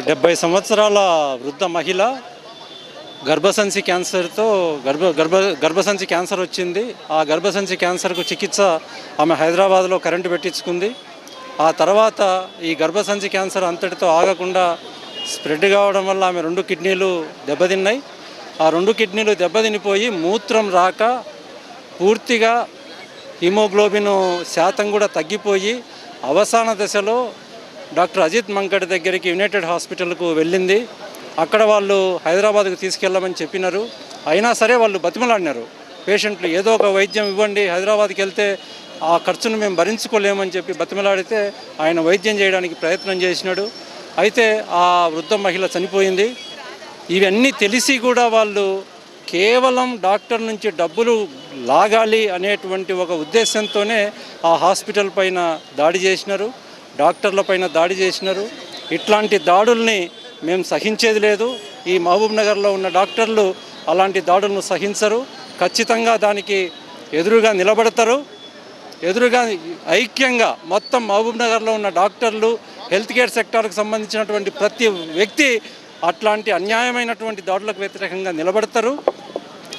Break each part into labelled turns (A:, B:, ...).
A: డెబ్బై సంవత్సరాల వృద్ధ మహిళ గర్భసంచి క్యాన్సర్తో గర్భ గర్భ గర్భసంచి క్యాన్సర్ వచ్చింది. ఆ గర్భసంచి క్యాన్సర్కు చికిత్స ఆమె హైదరాబాద్లో కరెంటు పెట్టించుకుంది. ఆ తర్వాత ఈ గర్భసంచి క్యాన్సర్ అంతటితో ఆగకుండా స్ప్రెడ్ కావడం వల్ల ఆమె రెండు కిడ్నీలు దెబ్బతిన్నాయి. ఆ రెండు కిడ్నీలు దెబ్బతినిపోయి మూత్రం రాక పూర్తిగా హిమోగ్లోబిన్ శాతం కూడా తగ్గిపోయి అవసాన దశలో డాక్టర్ అజిత్ మంకడ్ దగ్గరికి యునైటెడ్ హాస్పిటల్కు వెళ్ళింది. అక్కడ వాళ్ళు హైదరాబాద్కు తీసుకెళ్ళమని చెప్పినారు. అయినా సరే వాళ్ళు బతిమలాడినారు. పేషెంట్లు ఏదో ఒక వైద్యం ఇవ్వండి హైదరాబాద్కి వెళ్తే ఆ ఖర్చును మేము భరించుకోలేమని చెప్పి బతిమలాడితే ఆయన వైద్యం చేయడానికి ప్రయత్నం చేసినాడు. అయితే ఆ వృద్ధ మహిళ చనిపోయింది. ఇవన్నీ తెలిసి కూడా వాళ్ళు కేవలం డాక్టర్ నుంచి డబ్బులు లాగాలి అనేటువంటి ఒక ఉద్దేశంతోనే ఆ హాస్పిటల్ పైన దాడి చేసినారు. డాక్టర్ల పైన దాడి చేసినారు. ఇట్లాంటి దాడుల్ని మేము సహించేది లేదు. ఈ మహబూబ్ నగర్లో ఉన్న డాక్టర్లు అలాంటి దాడులను సహించరు. ఖచ్చితంగా దానికి ఎదురుగా నిలబడతారు. ఎదురుగా ఐక్యంగా మొత్తం మహబూబ్ నగర్లో ఉన్న డాక్టర్లు హెల్త్ కేర్ సెక్టార్కి సంబంధించినటువంటి ప్రతి వ్యక్తి అట్లాంటి అన్యాయమైనటువంటి దాడులకు వ్యతిరేకంగా నిలబడతారు.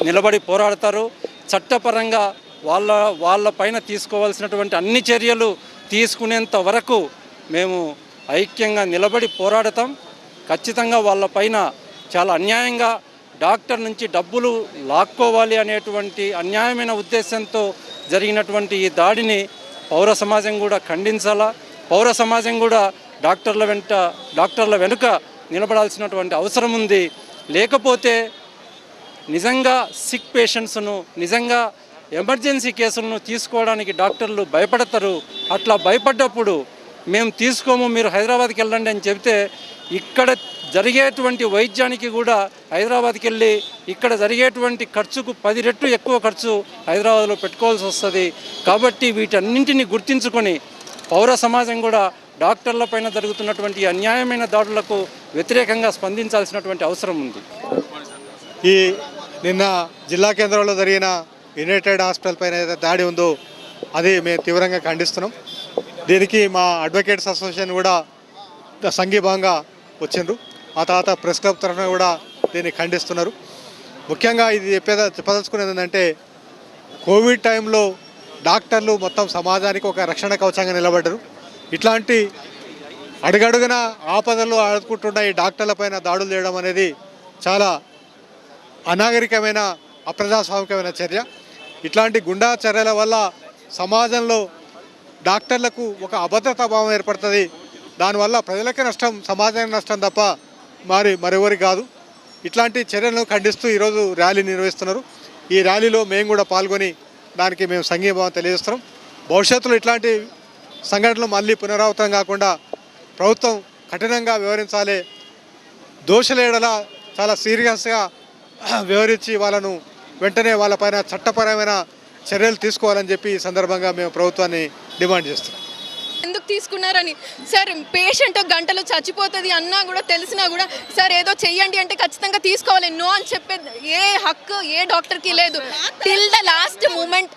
A: నిలబడి పోరాడతారు. చట్టపరంగా వాళ్ళ వాళ్ళ పైన తీసుకోవాల్సినటువంటి అన్ని చర్యలు తీసుకునేంత వరకు మేము ఐక్యంగా నిలబడి పోరాడతాం. ఖచ్చితంగా వాళ్ళ పైన చాలా అన్యాయంగా డాక్టర్ నుంచి డబ్బులు లాక్కోవాలి అనేటువంటి అన్యాయమైన ఉద్దేశంతో జరిగినటువంటి ఈ దాడిని పౌర సమాజం కూడా ఖండించాలా? పౌర సమాజం కూడా డాక్టర్ల వెంట డాక్టర్ల వెనుక నిలబడాల్సినటువంటి అవసరం ఉంది. లేకపోతే నిజంగా సిక్ పేషెంట్స్ను నిజంగా ఎమర్జెన్సీ కేసులను తీసుకోవడానికి డాక్టర్లు భయపడతారు. అట్లా భయపడ్డప్పుడు మేము తీసుకోము మీరు హైదరాబాద్కి వెళ్ళండి అని చెబితే ఇక్కడ జరిగేటువంటి వైద్యానికి కూడా హైదరాబాద్కి వెళ్ళి ఇక్కడ జరిగేటువంటి ఖర్చుకు పది రెట్లు ఎక్కువ ఖర్చు హైదరాబాద్లో పెట్టుకోవాల్సి వస్తుంది. కాబట్టి వీటన్నింటినీ గుర్తించుకొని పౌర సమాజం కూడా డాక్టర్ల పైన జరుగుతున్నటువంటి అన్యాయమైన దాడులకు వ్యతిరేకంగా స్పందించాల్సినటువంటి అవసరం ఉంది.
B: ఈ నిన్న జిల్లా కేంద్రంలో జరిగిన యునైటెడ్ హాస్పిటల్ పైన ఏదైతే దాడి ఉందో అది మేము తీవ్రంగా ఖండిస్తున్నాం. దీనికి మా అడ్వకేట్స్ అసోసియేషన్ కూడా సంఘీభావంగా వచ్చిండ్రు. ఆ తర్వాత ప్రెస్ క్లబ్ తరఫున కూడా దీన్ని ఖండిస్తున్నారు. ముఖ్యంగా ఇది చెప్పేద చెప్పదలుచుకునేది ఏంటంటే కోవిడ్ టైంలో డాక్టర్లు మొత్తం సమాజానికి ఒక రక్షణ కవచంగా నిలబడ్డారు. ఇట్లాంటి అడుగడుగున ఆపదలు ఆడుకుంటున్న ఈ డాక్టర్ల పైన దాడులు చేయడం అనేది చాలా అనాగరికమైన అప్రజాస్వామికమైన చర్య. ఇట్లాంటి గుండా చర్యల వల్ల సమాజంలో డాక్టర్లకు ఒక అభద్రతా భావం ఏర్పడుతుంది. దానివల్ల ప్రజలకే నష్టం సమాజానికి నష్టం తప్ప మరి మరెవరికి కాదు. ఇట్లాంటి చర్యలను ఖండిస్తూ ఈరోజు ర్యాలీ నిర్వహిస్తున్నారు. ఈ ర్యాలీలో మేము కూడా పాల్గొని దానికి మేము సంఘీభావం తెలియజేస్తున్నాం. భవిష్యత్తులో ఇట్లాంటి సంఘటనలు మళ్ళీ పునరావృతం కాకుండా ప్రభుత్వం కఠినంగా వ్యవహరించాలి. దోషలేడలా చాలా సీరియస్గా వివరించి వాళ్ళను వెంటనే వాళ్ళపైన చట్టపరమైన చర్యలు తీసుకోవాలని చెప్పి ఈ సందర్భంగా మేము ప్రభుత్వాన్ని డిమాండ్ చేస్తున్నాం.
C: ఎందుకు తీసుకున్నారని? సార్ పేషెంట్ గంటలో చచ్చిపోతుంది అన్నా కూడా తెలిసినా కూడా సార్ ఏదో చెయ్యండి అంటే ఖచ్చితంగా తీసుకోవాలి. నో అని చెప్పే ఏ హక్కు ఏ డాక్టర్కి లేదు. Till the last moment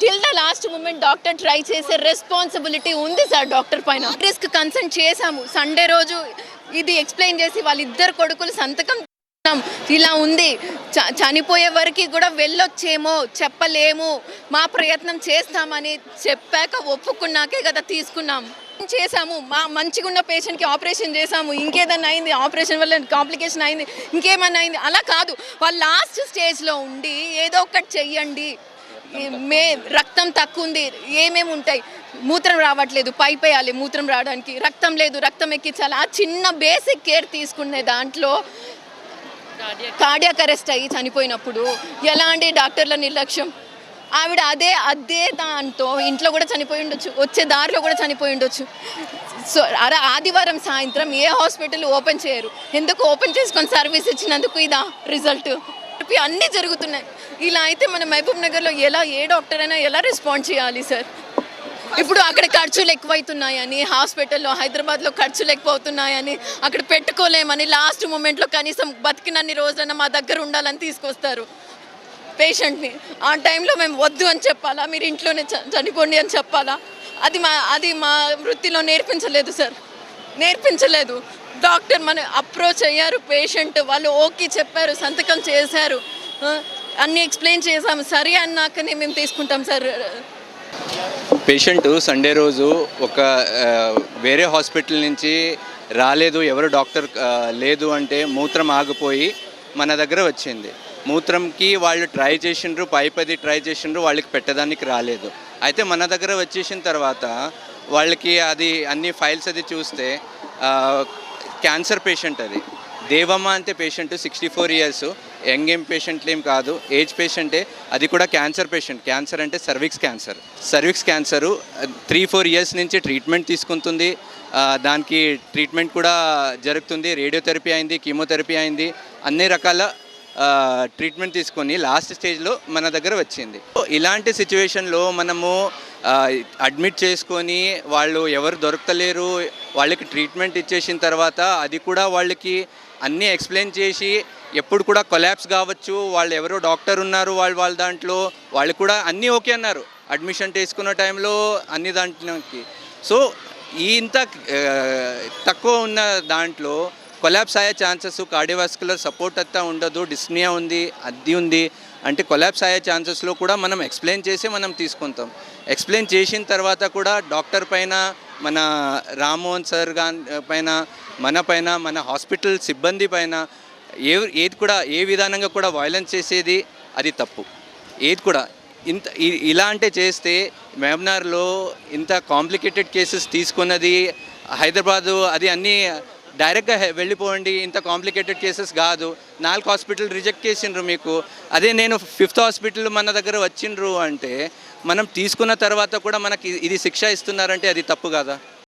C: till the last moment doctor try చేసే రెస్పాన్సిబిలిటీ ఉంది సార్ డాక్టర్ పైన. రిస్క్ కన్సల్ట్ చేశాము. సండే రోజు ఇది ఎక్స్ప్లెయిన్ చేసి వాళ్ళిద్దరు కొడుకులు సంతకం ఇలా ఉంది. చ- చనిపోయే వరకు కూడా వెళ్ళొచ్చేమో చెప్పలేము మా ప్రయత్నం చేస్తామని చెప్పాక ఒప్పుకున్నాకే కదా తీసుకున్నాం. చేసాము మా మంచిగా ఉన్న పేషెంట్కి ఆపరేషన్ చేసాము ఇంకేదన్నా అయింది? ఆపరేషన్ వల్ల కాంప్లికేషన్ అయింది. ఇంకేమన్నా అయింది? అలా కాదు. వాళ్ళు లాస్ట్ స్టేజ్లో ఉండి ఏదో ఒకటి చెయ్యండి. మే రక్తం తక్కువ ఉంది. ఏమేమి ఉంటాయి? మూత్రం రావట్లేదు. పైప్ వేయాలి మూత్రం రావడానికి. రక్తం లేదు. రక్తం ఎక్కించాలి. ఆ చిన్న బేసిక్ కేర్ తీసుకునే దాంట్లో కార్డియాక్ అరెస్ట్ అయ్యి చనిపోయినప్పుడు ఎలాంటి డాక్టర్ల నిర్లక్ష్యం? ఆవిడ అదే అదే దాంతో ఇంట్లో కూడా చనిపోయి ఉండొచ్చు వచ్చే దారిలో కూడా చనిపోయి ఉండొచ్చు. సో అరే ఆదివారం సాయంత్రం ఏ హాస్పిటల్ ఓపెన్ చేయరు? ఎందుకు ఓపెన్ చేసుకొని సర్వీస్ ఇచ్చినందుకు ఇదా రిజల్ట్? అన్నీ జరుగుతున్నాయి. ఇలా అయితే మన మహబూబ్ నగర్లో ఎలా ఏ డాక్టర్ అయినా ఎలా రెస్పాండ్ చేయాలి సార్? ఇప్పుడు అక్కడ ఖర్చులు ఎక్కువైతున్నాయని హాస్పిటల్లో హైదరాబాద్లో ఖర్చులు ఎక్కువ అవుతున్నాయని అక్కడ పెట్టుకోలేమని లాస్ట్ మూమెంట్లో కనీసం బతికినన్ని రోజులైనా మా దగ్గర ఉండాలని తీసుకొస్తారు పేషెంట్ని. ఆ టైంలో మేము వద్దు అని చెప్పాలా? మీరు ఇంట్లోనే చ- చనిపోండి అని చెప్పాలా? అది మా అది మా వృత్తిలో నేర్పించలేదు సార్. నేర్పించలేదు. డాక్టర్ మన అప్రోచ్ అయ్యారు పేషెంట్. వాళ్ళు ఓకే చెప్పారు సంతకం చేశారు. అన్నీ ఎక్స్ప్లెయిన్ చేశాము. సరే అన్నాకనే మేము తీసుకుంటాం సార్.
D: పేషెంట్ సండే రోజు ఒక వేరే హాస్పిటల్ నుంచి రాలేదు ఎవరు డాక్టర్ లేదు అంటే మూత్రం ఆగిపోయి మన దగ్గర వచ్చింది. మూత్రంకి వాళ్ళు ట్రై చేసిండ్రు పై పది ట్రై చేసిండ్రు వాళ్ళకి పెట్టడానికి రాలేదు. అయితే మన దగ్గర వచ్చేసిన తర్వాత వాళ్ళకి అది అన్ని ఫైల్స్ అది చూస్తే క్యాన్సర్ పేషెంట్ అది. దేవమ్మ అంటే patient sixty four years young ఏం పేషెంట్లు ఏం కాదు. ఏజ్ పేషెంటే అది కూడా క్యాన్సర్ పేషెంట్ క్యాన్సర్ అంటే cervix cancer cervix cancer three four years నుంచి ట్రీట్మెంట్ తీసుకుంటుంది. దానికి ట్రీట్మెంట్ కూడా జరుగుతుంది. రేడియోథెరపీ అయింది కీమోథెరపీ అయింది. అన్ని రకాల ట్రీట్మెంట్ తీసుకొని లాస్ట్ స్టేజ్లో మన దగ్గర వచ్చింది. ఇలాంటి సిచ్యువేషన్లో మనము అడ్మిట్ చేసుకొని వాళ్ళు ఎవరు దొరకలేరు వాళ్ళకి ట్రీట్మెంట్ ఇచ్చేసిన తర్వాత అది కూడా వాళ్ళకి అన్నీ ఎక్స్ప్లెయిన్ చేసి ఎప్పుడు కూడా కొలాప్స్ కావచ్చు వాళ్ళు ఎవరో డాక్టర్ ఉన్నారు వాళ్ళు వాళ్ళ దాంట్లో వాళ్ళు కూడా అన్నీ ఓకే అన్నారు. అడ్మిషన్ చేసుకున్న టైంలో అన్ని దాంట్లోకి. సో ఈ ఇంత తక్కువ ఉన్న దాంట్లో కొలాప్స్ అయ్యే ఛాన్సెస్ కార్డియోవాస్కులర్ సపోర్ట్ అంతా ఉండదు డిస్నియా ఉంది అది ఉంది అంటే కొలాప్స్ అయ్యే ఛాన్సెస్లో కూడా మనం ఎక్స్ప్లెయిన్ చేసి మనం తీసుకుంటాం. ఎక్స్ప్లెయిన్ చేసిన తర్వాత కూడా డాక్టర్ పైన మన రామ్మోహన్ సార్గా పైన మన పైన మన హాస్పిటల్ సిబ్బంది పైన ఏ ఏది కూడా ఏ విధానంగా కూడా వైలెన్స్ చేసేది అది తప్పు. ఏది కూడా. ఇంత ఇలా అంటే చేస్తే మేమ్నార్లో ఇంత కాంప్లికేటెడ్ కేసెస్ తీసుకున్నది హైదరాబాదు అది అన్నీ డైరెక్ట్గా వెళ్ళిపోండి ఇంత కాంప్లికేటెడ్ కేసెస్ కాదు. నాలుగు హాస్పిటల్ రిజెక్ట్ చేసిండ్రు మీకు. అదే నేను ఫిఫ్త్ హాస్పిటల్ మన దగ్గర వచ్చిండ్రు అంటే మనం తీసుకున్న తర్వాత కూడా మనకి ఇది శిక్ష ఇస్తున్నారంటే అది తప్పు కదా?